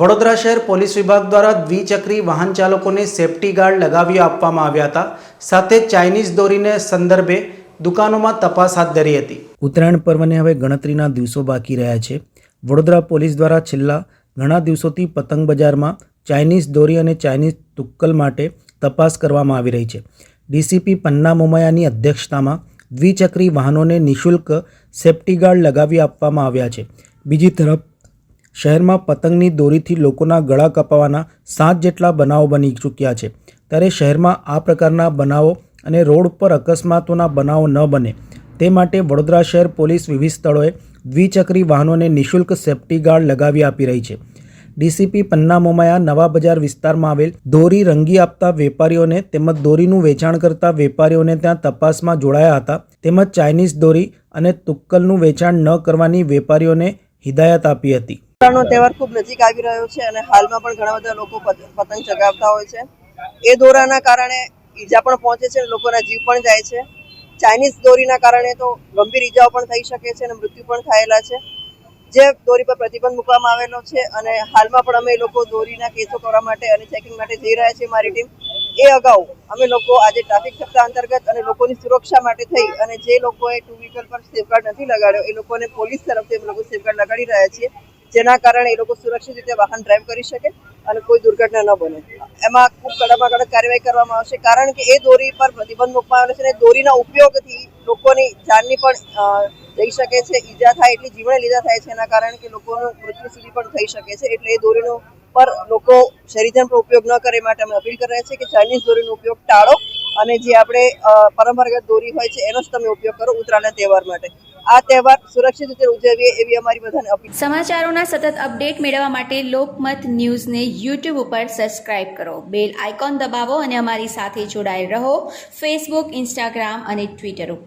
વડોદરા શહેર પોલીસ વિભાગ દ્વારા દ્વિચક્રી વાહન ચાલકોને સેફટી ગાર્ડ લગાવી આપવામાં આવ્યા હતા. સાથે ચાઇનીઝ દોરીને સંદર્ભે દુકાનોમાં તપાસ હાથ ધરી હતી. ઉત્તરાયણ પર્વને હવે ગણતરીના દિવસો બાકી રહ્યા છે. વડોદરા પોલીસ દ્વારા છેલ્લા ઘણા દિવસોથી પતંગ બજારમાં ચાઇનીઝ દોરી અને ચાઇનીઝ તુક્કલ માટે તપાસ કરવામાં આવી રહી છે. ડીસીપી પન્ના મોમયાની અધ્યક્ષતામાં દ્વિચક્રી વાહનોને નિઃશુલ્ક સેફટી ગાર્ડ લગાવી આપવામાં આવ્યા છે. બીજી તરફ શહેરમાં પતંગની દોરીથી લોકોના ગળા કપાવાના સાત જેટલા બનાવો બની ચૂક્યા છે. ત્યારે શહેરમાં આ પ્રકારના બનાવો અને રોડ પર અકસ્માતોના બનાવો ન બને. તે માટે વડોદરા શહેર પોલીસ વિવિધ સ્થળોએ દ્વિચક્રી વાહનોને નિઃશુલ્ક સેફટી ગાર્ડ લગાવી આપી રહી છે. ડીસીપી પન્ના મોમાયા નવા બજાર વિસ્તારમાં આવેલ દોરી રંગી આપતા વેપારીઓને તેમજ દોરીનું વેચાણ કરતા વેપારીઓને ત્યાં તપાસમાં જોડાયા હતા. તેમજ ચાઇનીઝ દોરી અને તુક્કલનું વેચાણ ન કરવાની વેપારીઓને હિદાયત આપી હતી. ઉત્તરાયણનો તહેવાર ખૂબ નજીક આવી રહ્યો છે અને હાલમાં પણ ઘણા બધા લોકો પત- પતંગ ચગાવતા હોય છે. એ દોરાના કારણે ઈજા પણ પહોંચે છે લોકોના જીવ પણ જાય છે. ચાઇનીઝ દોરીના કારણે તો ગંભીર ઈજાઓ પણ થઈ શકે છે અને મૃત્યુ પણ થયેલા છે. જે દોરી પર પ્રતિબંધ મૂકવામાં આવેલો છે અને હાલમાં પણ અમે લોકો દોરીના કેસો કરવા માટે અને ચેકિંગ માટે જઈ રહ્યા છીએ મારી ટીમ. એ અગાઉ અમે લોકો આજે ટ્રાફિક સપ્તાહ અંતર્ગત અને લોકોની સુરક્ષા માટે થઈ અને જે લોકોએ ટુ વ્હીકલ પર સેફગાર્ડ નથી લગાડ્યો, એ લોકોને પોલીસ તરફથી અમે લોકો સેફગાર્ડ લગાડી રહ્યા છીએ. જેના કારણે એ લોકો સુરક્ષિત રીતે વાહન ડ્રાઈવ કરી શકે અને કોઈ દુર્ઘટના ન બને. એમાં ખૂબ કડકમાં કડક કાર્યવાહી કરવામાં આવશે, કારણ કે એ દોરી પર પ્રતિબંધ મૂકવામાં આવે છે અને દોરીના ઉપયોગથી લોકોની જાનની પણ લઈ શકે છે, ઈજા થાય એટલી જીવને લીધા થાય છે, એના કારણે કે લોકોનું મૃત્યુ સુધી પણ થઈ શકે છે, એટલે એ દોરીનો પર લોકો શરીરજન પર ઉપયોગ ન કરે માટે અમે અપીલ કરી રહ્યા છીએ કે ચાઇનીઝ દોરીનો ઉપયોગ ટાળો અને જે આપણે પરંપરાગત દોરી હોય છે એનો જ તમે ઉપયોગ કરો ઉત્તરાયણના તહેવાર માટે. આ તહેવાર સુરક્ષિત રીતે ઉજવીએ એવી અમારી બધાને અપીલ સમાચારોના સતત અપડેટ મેળવવા માટે લોકમત ન્યૂઝને યુટ્યુબ ઉપર સબસ્ક્રાઇબ કરો. બેલ આઇકોન દબાવો અને અમારી સાથે જોડાયેલ રહો. ફેસબુક ઇન્સ્ટાગ્રામ અને ટ્વિટર ઉપર.